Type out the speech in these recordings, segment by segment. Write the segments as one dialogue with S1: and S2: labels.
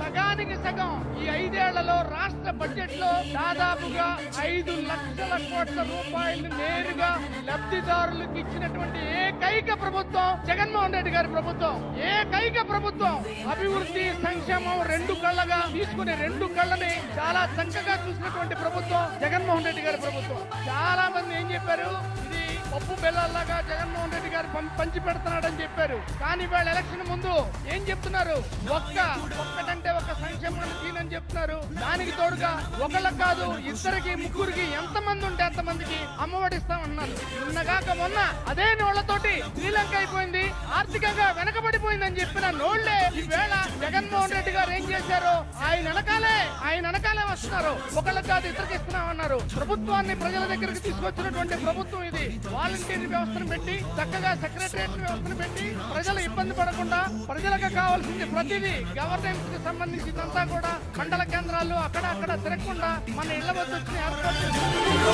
S1: సగానికి సగం ఈ ఐదేళ్ళలో రాష్ట్ర బడ్జెట్లో దాదాపుగా ఐదు లక్షల కోట్ల రూపాయలు నేరుగా లబ్ధిదారులకు ఇచ్చినటువంటి ఏకైక ప్రభుత్వం జగన్మోహన్ రెడ్డి గారి ప్రభుత్వం. ఏకైక ప్రభుత్వం. అభివృద్ధి సంక్షేమం రెండు కళ్ళగా తీసుకునే రెండు కళ్ళని చాలా చక్కగా చూసినటువంటి ప్రభుత్వం జగన్మోహన్ రెడ్డి గారి ప్రభుత్వం. చాలా మంది ఏం చెప్పారు? ఇది పప్పు బెల్లాల్లాగా జగన్మోహన్ రెడ్డి గారు పం- పంచి పెడుతున్నాడని చెప్పారు. కానీ వాళ్ళ ఎలక్షన్ ముందు ఏం చెప్తున్నారు? ఒక్క ఒక్కటంటే ఒక సంక్షేమం తీనని చెప్తున్నారు. దానికి తోడుగా ఒకళ్ళకి కాదు ఇద్దరికి ముగ్గురికి ఎంత మంది ఉంటే అంత మందికి అమ్మఒడిస్తామన్నారు నిన్నగాక మొన్న అదే నోళ్ళతోటి శ్రీలంక అయిపోయింది ఆర్థికంగా వెనకబడిపోయిందని చెప్పిన నోళ్ళే ఈవేళ జగన్మోహన్ రెడ్డి గారు ఏం చేశారు? ఆయన వెనకాలే ఆయన వెనకాలే వస్తున్నారు. ఒకళ్ళకి కాదు ఇద్దరికి ఇస్తున్నామన్నారు. ప్రభుత్వాన్ని ప్రజల దగ్గరికి తీసుకొచ్చినటువంటి ప్రభుత్వం ఇది. వాలంటీర్ వ్యవస్థను పెట్టి చక్కగా సెక్రటరియట్ వ్యవస్థను పెట్టి ప్రజలు ఇబ్బంది పడకుండా ప్రజలకు కావాల్సింది ప్రతిదీ గవర్నెన్స్కి సంబంధించిందంతా కూడా మండల కేంద్రాలు అక్కడ అక్కడ తిరగకుండా మన ఇళ్ళ వద్ద.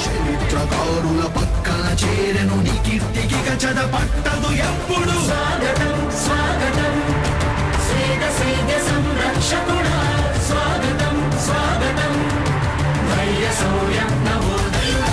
S2: చరిత్రకారుల పక్కన చేరెను నీ కీర్తికి గజద పట్టదు ఎప్పుడు.
S3: స్వాగతం స్వాగతం. స్వేద సేద్య సంరక్షకుడా. స్వాగతం స్వాగతం. ధైర్య శౌర్యం నవోదయుడా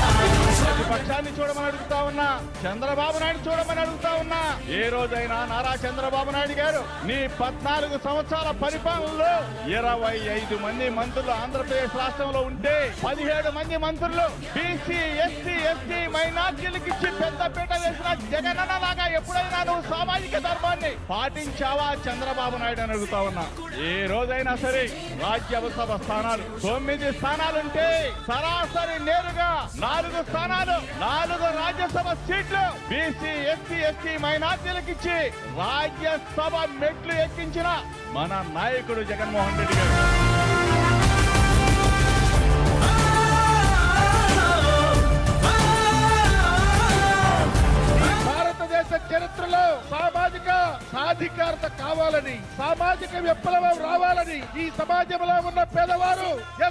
S1: ప్రతిపక్షాన్ని చూడమని అడుగుతా ఉన్నా? చంద్రబాబు నాయుడు చూడమని అడుగుతా ఉన్నా? ఏ రోజైనా నారా చంద్రబాబు నాయుడు గారు నీ పద్నాలుగు సంవత్సరాల పరిపాలనలో ఇరవై ఐదు మంది మంత్రులు ఆంధ్రప్రదేశ్ రాష్ట్రంలో ఉంటే పదిహేడు మంది మంత్రులు బీసీ ఎస్సీ ఎస్టీ మైనార్టీలకు ఇచ్చి పెద్దపీట వేసిన జగనన్న లాగా ఎప్పుడైనా నువ్వు సామాజిక ధర్మాన్ని పాటించావా? చంద్రబాబు నాయుడు అని అడుగుతా ఉన్నా. ఏ రోజైనా సరే రాజ్యసభ స్థానాలు తొమ్మిది స్థానాలుంటే సరాసరి నేరుగా నాలుగు స్థానాలు నాలుగు రాజ్యసభ సీట్లు బీసీ ఎస్సీ ఎస్టీ మైనార్టీలకు ఇచ్చి రాజ్యసభ మెట్లు ఎక్కించిన మన నాయకుడు జగన్మోహన్ రెడ్డి గారు. భారతదేశ చరిత్రలో సామాజిక సాధికారత కావాలని సామాజిక విప్లవం రావాలని ఈ సమాజంలో ఉన్న పేదవారు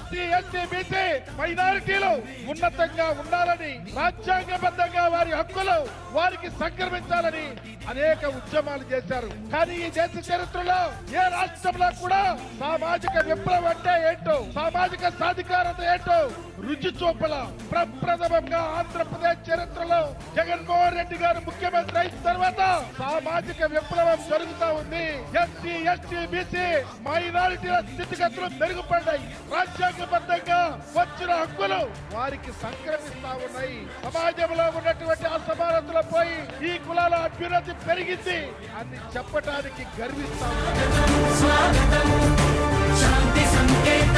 S1: ఎస్సీ ఎస్టీ బీసీ మైనారిటీలు ఉన్నతంగా ఉండాలని రాజ్యాంగబద్ధంగా వారి హక్కులు వారికి సంక్రమించాలని అనేక ఉద్యమాలు చేశారు. కానీ ఈ దేశ చరిత్రలో ఏ రాష్ట్రంలో కూడా సామాజిక విప్లవం అంటే ఏంటో సామాజిక సాధికారత ఏంటో రుచి చూపల. ప్రప్రథమంగా ఆంధ్రప్రదేశ్ చరిత్ర జగన్మోహన్ రెడ్డి గారు ముఖ్యమంత్రి అయిన తర్వాత సామాజిక విప్లవం జరుగుతా ఉంది. ఎస్సీ ఎస్టీ బీసీ మైనారిటీల స్థితిగతులు మెరుగుపడ్డాయి. రాజ్యాంగబద్ధంగా వచ్చిన హక్కులు వారికి సంక్రమిస్తా ఉన్నాయి. సమాజంలో ఉన్నటువంటి అసమానతలు పోయి ఈ కులాల అభ్యున్నతి పెరిగింది అని చెప్పడానికి గర్విస్తా.
S3: స్వాగతం శాంతి సంకేత